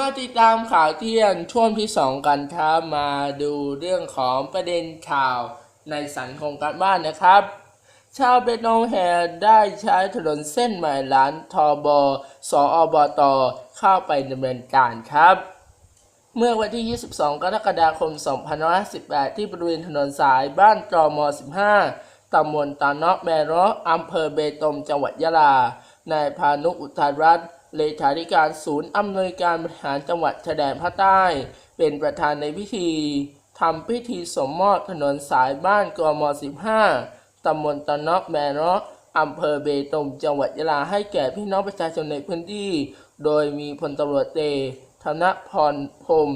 มาติดตามข่าวเที่ยงช่วงที่สองกันครับมาดูเรื่องของประเด็นข่าวในสันของการบ้านนะครับ ชาวเบตงแห่ได้ใช้ถนนเส้นใหม่ล้านทอบอสอบตเข้าไปดำเนินการครับ เมื่อวันที่ 22 กรกฎาคม 2518 ที่บริเวณถนนสายบ้านตรม 15 ตำบลตาเนาะแมระอำเภอเบตงจังหวัดยะลานายพานุอุทารัตน์ เลขาธิการศูนย์อำนวยการบริหารจังหวัดชายแดนภาคใต้ เป็นประธานในพิธีทำพิธีสมมอบถนนสายบ้านกม 15ตำบลตาเนาะแมระอำเภอเบตงจังหวัดยะลาให้แก่พี่น้องประชาชนในพื้นที่ โดยมีพลตำรวจเตธนพรพรม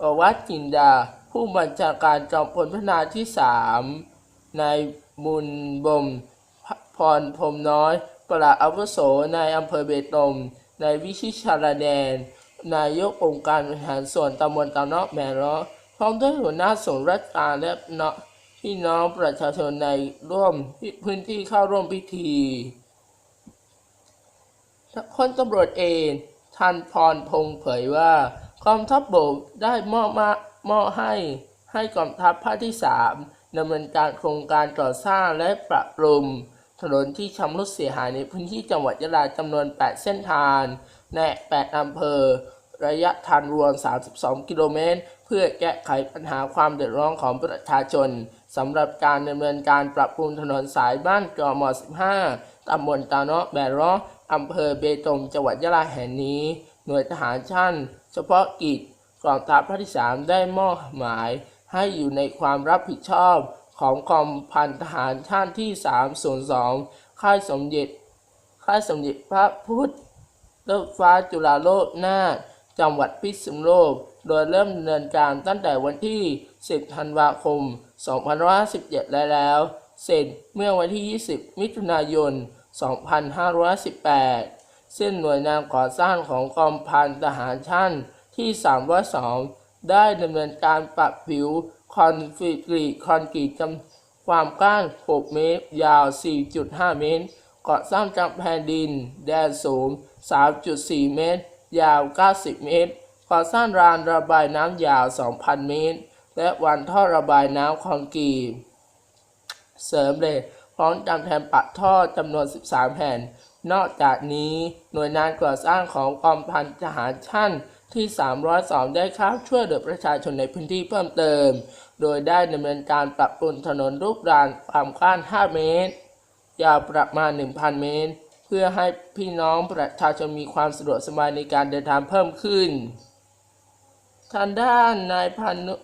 ประวัตจินดา ผู้บัญชาการจอมพลพนาที่ 3 นายบุญบ่มพรพรมน้อยปลัดอาวุโสในอำเภอเบตง นายวิชิชาลาแดน นายกองค์การบริหารส่วนตำบลตาเนาะแมระพร้อมด้วยหัวหน้าส่วนราชการและเนาะพี่น้องประชาชนในร่วมพื้นที่เข้าร่วมพิธีพลตำรวจเอกทันพรพงเผยว่ากองทัพบกได้มอบมามอบให้ให้กองทัพภาคที่ 3ดำเนินการโครงการก่อสร้างและปรับปรุง ถนนที่ชำรุดเสียหายในพื้นที่จังหวัดยะลาจำนวน 8 เส้นทางใน8อำเภอ ระยะทางรวม 32 กิโลเมตร เพื่อแก้ไขปัญหาความเดือดร้อนของประชาชนสำหรับการดำเนินการปรับปรุงถนนสายบ้านกม15ตำบลตาเนาะแบร้ออำเภอเบตงจังหวัดยะลาแห่งนี้ หน่วยทหารชั่นเฉพาะกิจกองทัพภาคที่ 3 ได้มอบหมายให้อยู่ในความรับผิดชอบ ของกองพันทหารชั่นที่ 302 ค่ายสมเด็จ ค่ายสมเด็จพระพุทธเลิกฟ้าจุฬาโลกนาจังหวัดพิษณุโลก โดยเริ่มดำเนินการตั้งแต่วันที่ 10 ธันวาคม 2517 และแล้ว เสร็จเมื่อวันที่ 20 มิถุนายน 2518 ซึ่งหน่วยงานก่อสร้างของกองพันทหารช่างที่ 302 ได้ดำเนินการปรับผิวคอนกรีตคอนกรีตจำความกว้าง 6 เมตร ยาว 4.5 เมตรก่อสร้างจากแผ่นดิน แดนสูง 3.4 เมตร ยาว 90 เมตรก่อสร้างรางระบายน้ำยาว 2,000 เมตร และวันท่อระบายน้ำคอนกรีตเสริมเหลยพร้อมจำแทนปักท่อจำนวน 13 แผ่น นอกจากนี้หน่วยงานก่อสร้างของกองพันทหารช่าง ที่ 302 ได้เข้าช่วยเหลือประชาชนในพื้นที่เพิ่มเติม โดยได้ดำเนินการปรับปรุงถนนรูปรางความกว้าง 5 เมตร ยาวประมาณ 1,000 เมตร เพื่อให้พี่น้องประชาชนมีความสะดวกสบายในการเดินทางเพิ่มขึ้น ทางด้านนายพานุ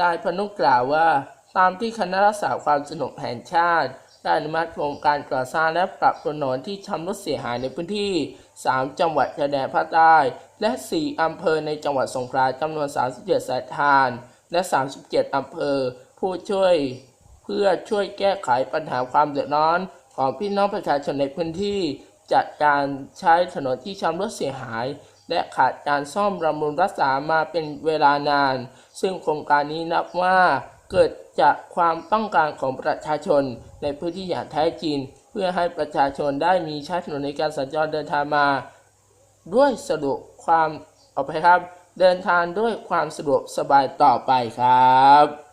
นายพนุกล่าวว่า ตามที่คณะรักษาความสงบแห่งชาติ ได้อนุมัติโครงการก่อสร้างและปรับถนนที่ชำรุดเสียหายในพื้นที่ 3 จังหวัดชายแดนภาคใต้ และ 4 อำเภอในจังหวัดสงขลาจำนวน 37 สายทาน และ 37 อำเภอ ผู้ช่วยเพื่อช่วยแก้ไขปัญหาความเดือดร้อน ของพี่น้องประชาชนในพื้นที่ จัดการใช้ถนนที่ชำรุดเสียหาย และขาดการซ่อมบำรุงรักษามาเป็นเวลานาน ซึ่งโครงการนี้นับว่า เกิดจากความต้องการของประชาชนในพื้นที่อย่างแท้จริง เพื่อให้ประชาชนได้มีใช้ถนนในการสัญจรเดินทางมา ด้วยสะดวกความออกไปครับ เดินทางด้วยความสะดวกสบายต่อไปครับ